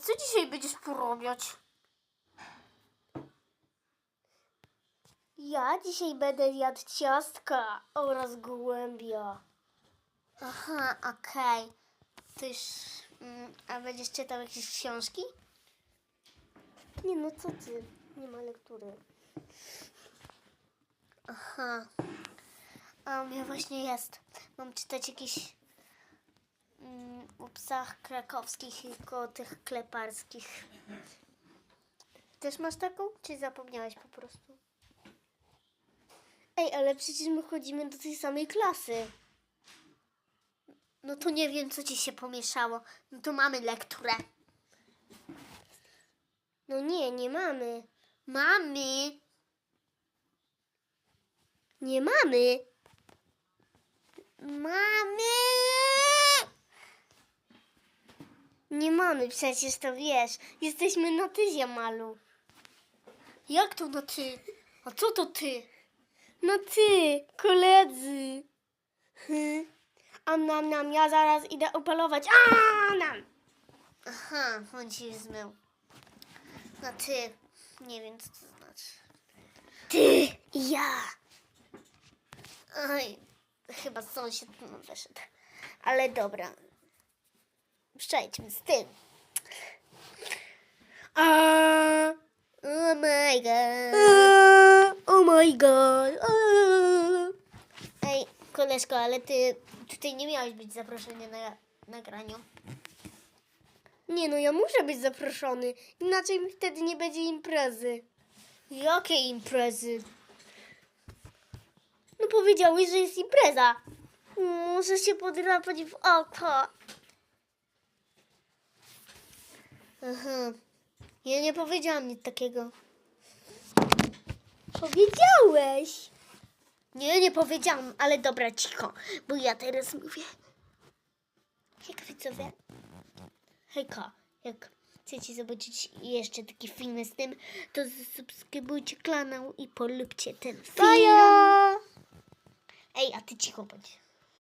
Co dzisiaj będziesz porobiać? Ja dzisiaj będę jadł ciastka oraz gołębia. Aha, okej. Już... mm, A będziesz czytał jakieś książki? Nie, no co ty? Nie ma lektury. Aha. A mnie właśnie jest. Mam czytać jakieś o psach krakowskich i o tych kleparskich. Też masz taką? Czy zapomniałeś po prostu? Ej, ale przecież my chodzimy do tej samej klasy. No to nie wiem, co ci się pomieszało. No to mamy lekturę. No nie, nie mamy. Mamy. Nie mamy. Mamy. Nie mamy, przecież to wiesz. Jesteśmy na ty, Ziamalu. Jak to na ty? A co to ty? No ty, koledzy. Hy. A nam, nam, ja zaraz idę upalować. A nam. Aha, on ci zmył. No ty, nie wiem co to znaczy. Ty i ja. Oj, chyba sąsiad wyszedł. Ale dobra. Przejdźmy z tym. A, oh my god. oh my god. Ej, koleżko, ale ty tutaj nie miałeś być zaproszony na nagraniu. Nie no, ja muszę być zaproszony. Inaczej wtedy nie będzie imprezy. Jakie imprezy? No powiedziałeś, że jest impreza. Muszę się podrapać w oko. Aha. Ja nie powiedziałam nic takiego. Powiedziałeś. Nie, nie powiedziałam, ale dobra, cicho, bo ja teraz mówię. Jak widzowie? Hejka, jak chcecie zobaczyć jeszcze takie filmy z tym, to zasubskrybujcie kanał i polubcie ten film. Ej, a ty cicho bądź.